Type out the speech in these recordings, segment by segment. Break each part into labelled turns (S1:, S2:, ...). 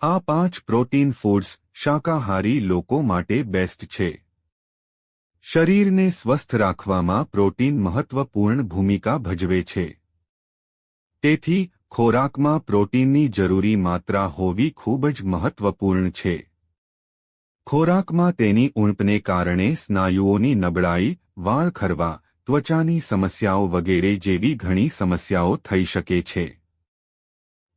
S1: આ પાંચ protein foods શાકાહારી લોકો માટે બેસ્ટ છે. શરીરને સ્વસ્થ રાખવામાં પ્રોટીન મહત્વપૂર્ણ ભૂમિકા ભજવે છે. તેથી, ખોરાકમાં પ્રોટીનની જરૂરી માત્રા હોવી ખૂબ જ મહત્વપૂર્ણ છે. ખોરાકમાં તેની ઉણપને કારણે સ્નાયુઓની નબળાઈ, વાળ ખરવા, ત્વચાની સમસ્યાઓ વગેરે જેવી ઘણી સમસ્યાઓ થઈ શકે છે.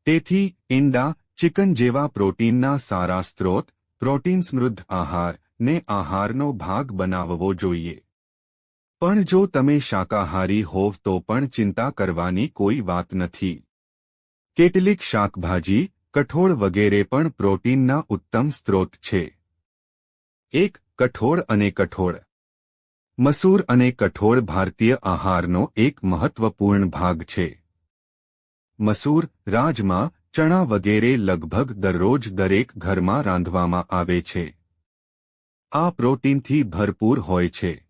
S1: તેથી, ઈંડા ચિકન જેવા પ્રોટીનના સારા સ્ત્રોત પ્રોટીન સમૃદ્ધ આહાર, ને આહારનો ભાગ બનાવવો જોઈએ. પણ જો તમે શાકાહારી હોવ તો પણ ચિંતા કરવાની કોઈ વાત નથી. કેટલીક શાકભાજી, કઠોળ વગેરે પણ પ્રોટીનના ઉત્તમ સ્ત્રોત છે. એક, કઠોળ અને કઠોળ. મસૂર અને કઠોળ ભારતીય આહારનો એક મહત્વપૂર્ણ ભાગ છે. મસૂર, રાજમા ચણા વગેરે લગભગ દરરોજ દરેક ઘરમાં રાંધવામાં આવે છે. આ પ્રોટીનથી ભરપૂર હોય છે.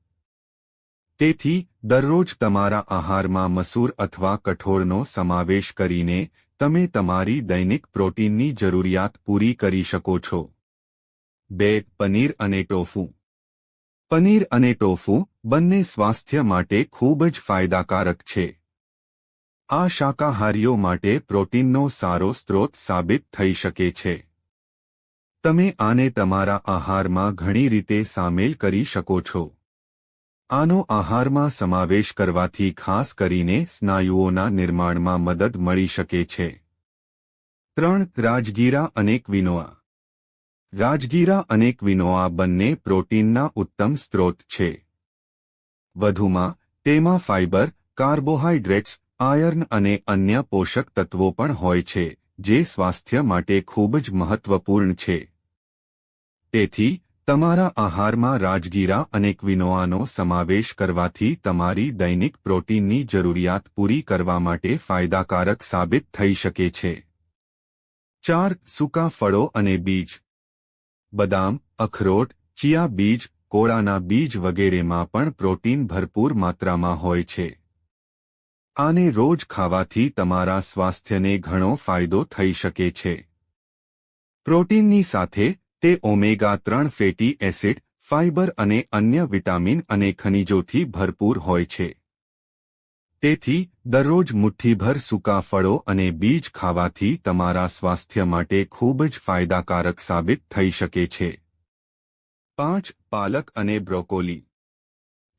S1: તેથી, દરરોજ તમારા આહારમાં મસૂર અથવા કઠોળનો સમાવેશ કરીને તમે તમારી દૈનિક પ્રોટીનની જરૂરિયાત પૂરી કરી શકો છો. બે પનીર અને ટોફુ. પનીર અને ટોફુ બંને સ્વાસ્થ્ય માટે ખૂબ જ ફાયદાકારક છે. આ શાકાહારીઓ માટે પ્રોટીનનો સારો સ્ત્રોત સાબિત થઈ શકે છે. તમે આને તમારા આહારમાં ઘણી રીતે સામેલ કરી શકો છો. આનો આહારમાં સમાવેશ કરવાથી ખાસ કરીને સ્નાયુઓના નિર્માણમાં મદદ મળી શકે છે. ત્રણ, રાજગીરા અને ક્વિનોઆ. રાજગીરા અને ક્વિનોઆ બંને પ્રોટીનના ઉત્તમ સ્ત્રોત છે. વધુમાં, તેમાં ફાઇબર કાર્બોહાઈડ્રેટ્સ આયર્ન અને અન્ય પોષક તત્વો પણ હોય છે, જે સ્વાસ્થ્ય માટે ખૂબ જ મહત્વપૂર્ણ છે. તેથી, તમારા આહારમાં રાજગીરા અને ક્વિનોઆનો સમાવેશ કરવાથી તમારી દૈનિક પ્રોટીનની જરૂરિયાત પૂરી કરવા માટે ફાયદાકારક સાબિત થઈ શકે છે. ચાર, સૂકા ફળો અને બીજ. બદામ, અખરોટ, ચિયા બીજ, કોળાના બીજ વગેરેમાં પણ પ્રોટીન ભરપૂર માત્રામાં હોય છે. આને રોજ ખાવાથી તમારા સ્વાસ્થ્યને ઘણો ફાયદો થઈ શકે છે. પ્રોટીનની સાથે, તે ઓમેગા ત્રણ ફેટી એસિડ ફાઇબર અને અન્ય વિટામિન અને ખનિજોથી ભરપૂર હોય છે. તેથી, દરરોજ મુઠ્ઠીભર સૂકા ફળો અને બીજ ખાવાથી તમારા સ્વાસ્થ્ય માટે ખૂબ જ ફાયદાકારક સાબિત થઈ શકે છે. પાંચ, પાલક અને બ્રોકોલી.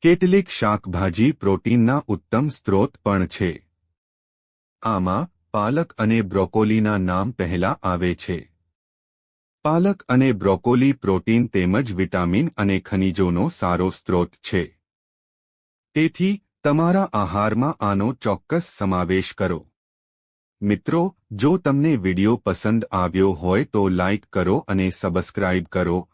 S1: કેટલીક શાકભાજી પ્રોટીનના ઉત્તમ સ્ત્રોત પણ છે. આમાં પાલક અને બ્રોકોલીના નામ પહેલા આવે છે. પાલક અને બ્રોકોલી પ્રોટીન તેમજ વિટામિન અને ખનિજોનો સારો સ્ત્રોત છે. તેથી, તમારા આહારમાં આનો ચોક્કસ સમાવેશ કરો. મિત્રો, જો તમને વિડિયો પસંદ આવ્યો હોય તો લાઇક કરો અને સબસ્ક્રાઇબ કરો.